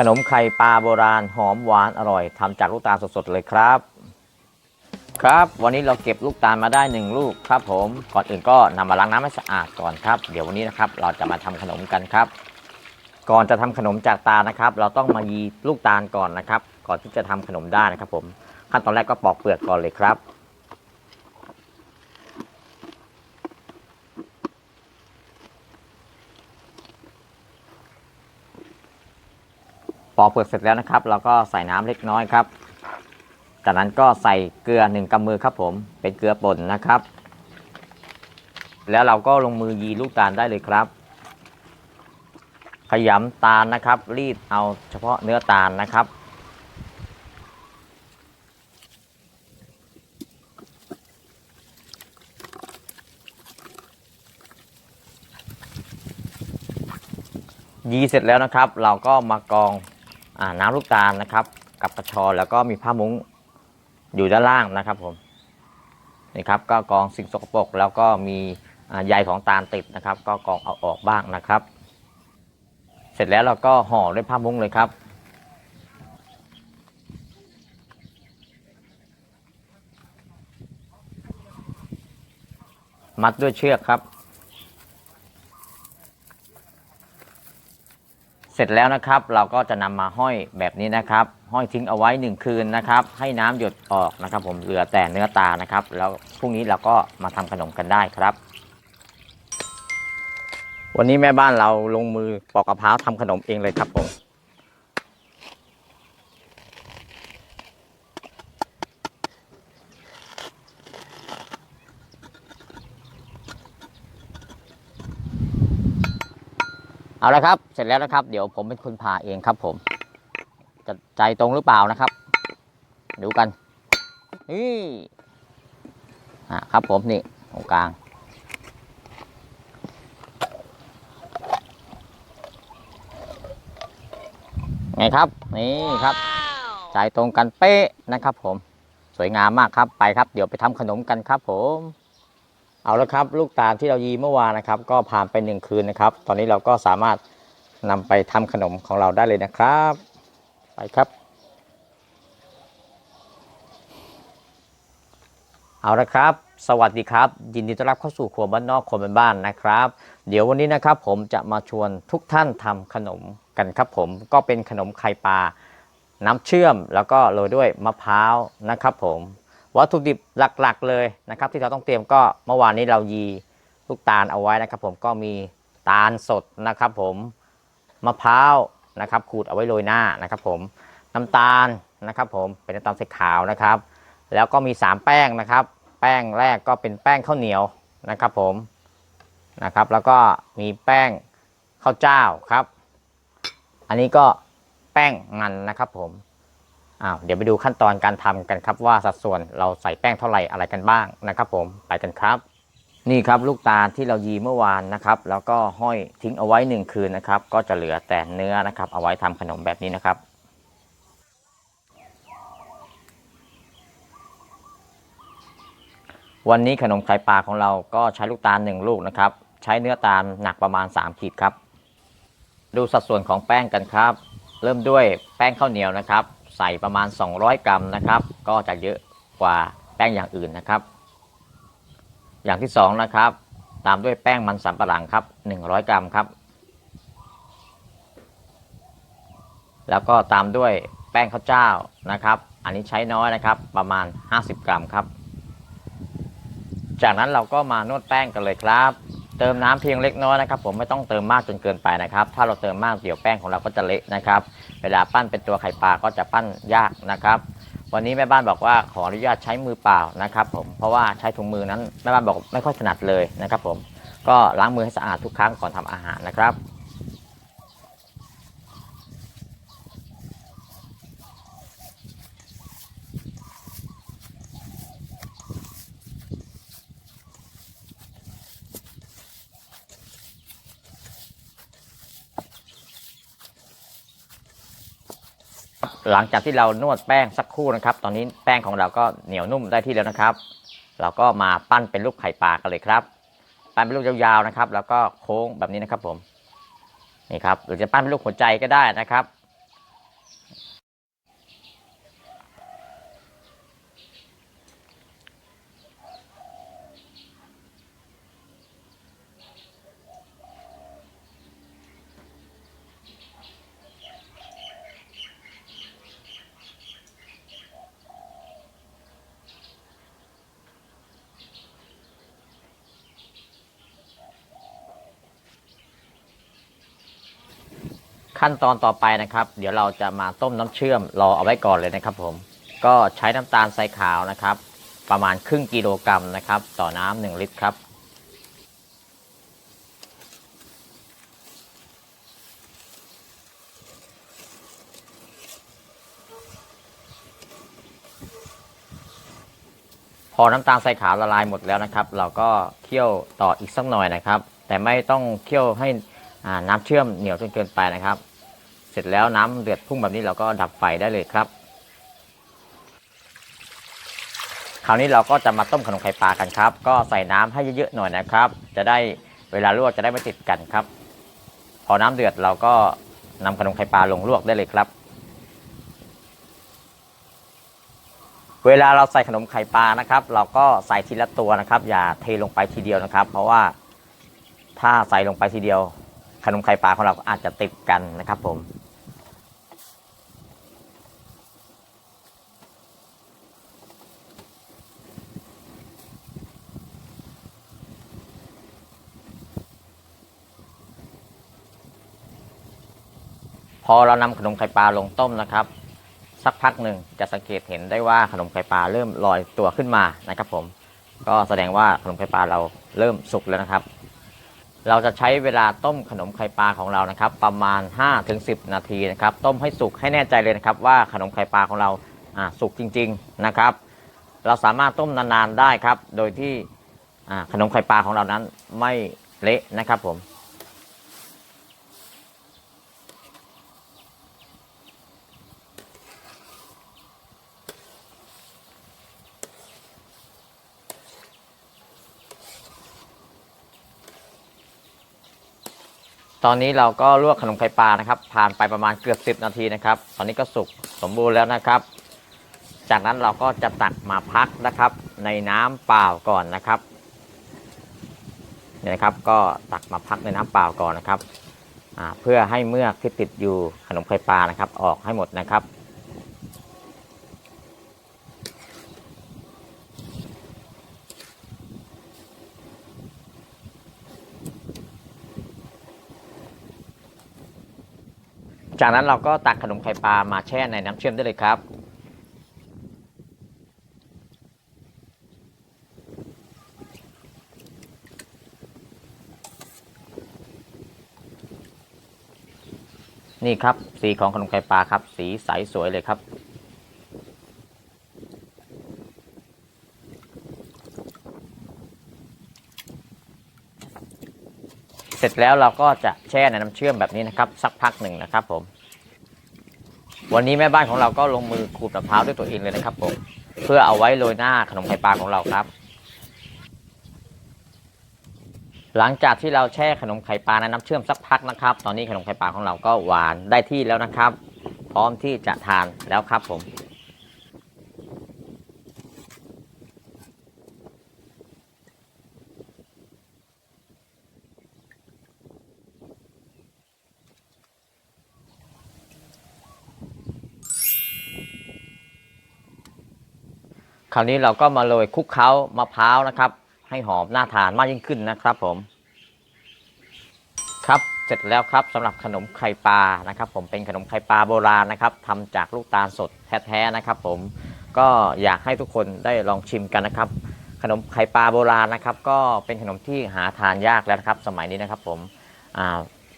ขนมไข่ปลาโบราณหอมหวานอร่อยทำจากลูกตาลสดๆเลยครับ ครับ วันนี้เราเก็บลูกตาลมาได้หนึ่งลูกครับผมก่อนอื่นก็นำมาล้างน้ำให้สะอาดก่อนครับ เดี๋ยววันนี้นะครับเราจะมาทำขนมกันครับ ก่อนจะทำขนมจากตาลนะครับ เราต้องมายีลูกตาลก่อนนะครับ ก่อนที่จะทำขนมได้นะครับ ผมขั้นตอนแรกก็ปอกเปลือกก่อนเลยครับ ปอกเปลือกเสร็จแล้วนะครับ เราก็ใส่น้ำเล็กน้อยครับ จากนั้นก็ใส่เกลือหนึ่งกำมือครับผม เป็นเกลือป่นนะครับ แล้วเราก็ลงมือยีลูกตาลได้เลยครับ ขยำตาลนะครับ รีดเอาเฉพาะเนื้อตาลนะครับยีเสร็จแล้วนะครับ เราก็มากรอง น้ำลูกตาลนะครับ กับกระชอแล้วก็มีผ้ามุ้งอยู่ด้านล่างนะครับผมนี่ครับก็กองสิ่งสกปรกแล้วก็มีใยของตาลติดนะครับ ก็กองเอาออกบ้างนะครับ เสร็จแล้วเราก็ห่อด้วยผ้ามุ้งเลยครับมัดด้วยเชือกครับ เสร็จแล้วนะครับ เราก็จะนำมาห้อยแบบนี้นะครับ ห้อยทิ้งเอาไว้หนึ่งคืนนะครับ ให้น้ำหยดออกนะครับ ผมเหลือแต่เนื้อตานะครับ แล้วพรุ่งนี้เราก็มาทำขนมกันได้ครับ วันนี้แม่บ้านเราลงมือปอกกะเพราทำขนมเองเลยครับผม เอาละครับ เสร็จแล้วนะครับ เดี๋ยวผมเป็นคนผ่าเองครับ ผม จะใจตรงหรือเปล่านะครับ ดูกัน นี่อะครับผมนี่ตรงกลาง ไงครับ นี่ครับใจตรงกันเป๊ะนะครับ ผม สวยงามมากครับ ไปครับ เดี๋ยวไปทำขนมกันครับ ผม เอาละครับ ลูกตาลที่เรายีเมื่อวานนะครับ ก็ผ่านไปหนึ่งคืนนะครับ ตอนนี้เราก็สามารถนำไปทำขนมของเราได้เลยนะครับ ไปครับ เอาละครับ สวัสดีครับ ยินดีต้อนรับเข้าสู่ครัวบ้านนอกคนเป็นบ้านนะครับ เดี๋ยววันนี้นะครับ ผมจะมาชวนทุกท่านทำขนมกันครับผมก็เป็นขนมไข่ปลาน้ำเชื่อมแล้วก็โรยด้วยมะพร้าวนะครับผม วัตถุดิบหลักๆเลยนะครับที่เราต้องเตรียมก็เมื่อวานนี้เรายีลูกตาลเอาไว้นะครับผมก็มีตาลสดนะครับผมมะพร้าวนะครับขูดเอาไว้โรยหน้านะครับผมน้ำตาลนะครับผมเป็นน้ำตาลสีขาวนะครับ แล้วก็มี 3 แป้งนะครับ แป้งแรกก็เป็นแป้งข้าวเหนียวนะครับผมนะครับ แล้วก็มีแป้งข้าวเจ้าครับ อันนี้ก็แป้งมันนะครับผม อ้าวเดี๋ยวไปดูขั้นตอนการทำกันครับว่าสัดส่วนเราใส่แป้งเท่าไหร่อะไรกันบ้างนะครับผมไปกันครับ นี่ครับลูกตาลที่เรายีเมื่อวานนะครับ แล้วก็ห้อยทิ้งเอาไว้หนึ่งคืนนะครับ ก็จะเหลือแต่เนื้อนะครับ เอาไว้ทำขนมแบบนี้นะครับวันนี้ขนมไข่ปลาของเราก็ใช้ลูกตาลหนึ่งลูกนะครับ ใช้เนื้อตาลหนักประมาณ 3 ขีดครับ ดูสัดส่วนของแป้งกันครับ เริ่มด้วยแป้งข้าวเหนียวนะครับ ใส่ประมาณ 200 กรัมนะครับ ก็จะเยอะกว่าแป้งอย่างอื่นนะครับ อย่างที่สองนะครับตามด้วยแป้งมันสำปะหลังครับ 100 กรัมครับ แล้วก็ตามด้วยแป้งข้าวเจ้านะครับ อันนี้ใช้น้อยนะครับประมาณ 50 กรัมครับ จากนั้นเราก็มานวดแป้งกันเลยครับ เติมน้ำเพียงเล็กน้อยนะครับผมไม่ต้องเติมมากจนเกินไปนะครับ ถ้าเราเติมมากเดี๋ยวแป้งของเราก็จะเละนะครับ เวลาปั้นเป็นตัวไข่ปลาก็จะปั้นยากนะครับ วันนี้แม่บ้านบอกว่าขออนุญาตใช้มือเปล่านะครับ ผมเพราะว่าใช้ถุงมือนั้นแม่บ้านบอกไม่ค่อยถนัดเลยนะครับ ผมก็ล้างมือให้สะอาดทุกครั้งก่อนทำอาหารนะครับ หลังจากที่เรานวดแป้งสักครู่นะครับ ตอนนี้แป้งของเราก็เหนียวนุ่มได้ที่แล้วนะครับ เราก็มาปั้นเป็นลูกไข่ปลากันเลยครับ ปั้นเป็นลูกยาวๆนะครับ แล้วก็โค้งแบบนี้นะครับผม นี่ครับ หรือจะปั้นเป็นลูกหัวใจก็ได้นะครับ ขั้นตอนต่อไปนะครับ เดี๋ยวเราจะมาต้มน้ำเชื่อมรอเอาไว้ก่อนเลยนะครับ ผมก็ใช้น้ำตาลทรายขาวนะครับ ประมาณครึ่งกิโลกรัมนะครับ ต่อน้ำหนึ่งลิตรครับ พอน้ำตาลทรายขาวละลายหมดแล้วนะครับ เราก็เคี่ยวต่ออีกสักหน่อยนะครับ แต่ไม่ต้องเคี่ยวให้น้ำเชื่อมเหนียวจนเกินไปนะครับ ร็จแล้วน้ำเดือดพุ่งแบบนี้เราก็ดับไฟได้เลยครับ คราวนี้เราก็จะมาต้มขนมไข่ปลากันครับ ก็ใส่น้ำให้เยอะๆหน่อยนะครับ จะได้เวลาลวกจะได้ไม่ติดกันครับ พอน้ำเดือดเราก็นำขนมไข่ปลาลงลวกได้เลยครับ เวลาเราใส่ขนมไข่ปลานะครับ เราก็ใส่ทีละตัวนะครับ อย่าเทลงไปทีเดียวนะครับ เพราะว่าถ้าใส่ลงไปทีเดียวขนมไข่ปลาของเราอาจจะติดกันนะครับผม พอเรานำขนมไข่ปลาลงต้มนะครับ สักพักหนึ่งจะสังเกตเห็นได้ว่าขนมไข่ปลาเริ่มลอยตัวขึ้นมานะครับผม ก็แสดงว่าขนมไข่ปลาเราเริ่มสุกแล้วนะครับ เราจะใช้เวลาต้มขนมไข่ปลาของเรานะครับ ประมาณ 5-10 นาทีนะครับ ต้มให้สุกให้แน่ใจเลยนะครับ ว่าขนมไข่ปลาของเราสุกจริง ๆนะครับ เราสามารถต้มนานๆได้ครับ โดยที่ขนมไข่ปลาของเรานั้นไม่เละนะครับผม ตอนนี้เราก็ลวกขนมไข่ปลานะครับ ผ่านไปประมาณเกือบ10 นาทีนะครับ ตอนนี้ก็สุกสมบูรณ์แล้วนะครับ จากนั้นเราก็จะตักมาพักนะครับ ในน้ำเปล่าก่อนนะครับเนี่ยนะครับ ก็ตักมาพักในน้ำเปล่าก่อนนะครับเพื่อให้เมือกที่ติดอยู่ขนมไข่ปลานะครับ ออกให้หมดนะครับ จากนั้นเราก็ตักขนมไข่ปลามาแช่ในน้ำเชื่อมได้เลยครับ นี่ครับสีของขนมไข่ปลาครับ สีใสสวยเลยครับ เสร็จแล้วเราก็จะแช่ในน้ำเชื่อมแบบนี้นะครับสักพักหนึ่งนะครับผม วันนี้แม่บ้านของเราก็ลงมือขูดมะพร้าวด้วยตัวเองเลยนะครับผมเพื่อเอาไว้โรยหน้าขนมไข่ปลาของเราครับ หลังจากที่เราแช่ขนมไข่ปลาในน้ำเชื่อมสักพักนะครับ ตอนนี้ขนมไข่ปลาของเราก็หวานได้ที่แล้วนะครับ พร้อมที่จะทานแล้วครับผม คราวนี้เราก็มาโรยคลุกเคล้ามะพร้าวนะครับ ให้หอมน่าทานมากยิ่งขึ้นนะครับผม ครับเสร็จแล้วครับสำหรับขนมไข่ปลานะครับ ผมเป็นขนมไข่ปลาโบราณนะครับทำจากลูกตาลสดแท้ๆนะครับ ผมก็อยากให้ทุกคนได้ลองชิมกันนะครับ ขนมไข่ปลาโบราณนะครับ ก็เป็นขนมที่หาทานยากแล้วนะครับ สมัยนี้นะครับ ผม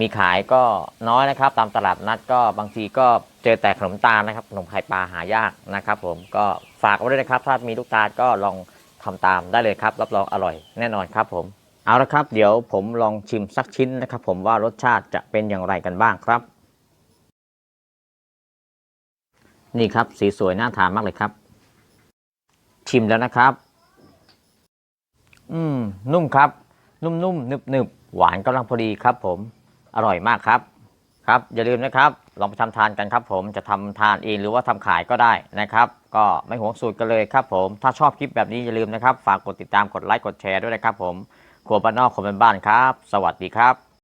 มีขายก็น้อยนะครับ ตามตลาดนัดก็บางทีก็ เจอแต่ขนมตาลนะครับขนมไข่ปลาหายากนะครับ ผมก็ฝากไว้ด้วยนะครับ ถ้ามีลูกตาลก็ลองทำตามได้เลยครับ รับรองอร่อยแน่นอนครับผมเอาละครับ เดี๋ยวผมลองชิมสักชิ้นนะครับ ผมว่ารสชาติจะเป็นอย่างไรกันบ้างครับ นี่ครับสีสวยน่าทานมากเลยครับ ชิมแล้วนะครับ อืม นุ่มครับ นุ่มๆหนึบๆหวานกำลังพอดีครับ ผมอร่อยมากครับ ครับ อย่าลืมนะครับ ลองไปทำทานกันครับผมจะทำทานเองหรือว่าทำขายก็ได้นะครับ ก็ไม่หวงสูตรกันเลยครับผมถ้าชอบคลิปแบบนี้อย่าลืมนะครับ ฝากกดติดตามกดไลค์กดแชร์ด้วยนะครับผมครัวบ้านนอกคนเป็นบ้านครับ สวัสดีครับ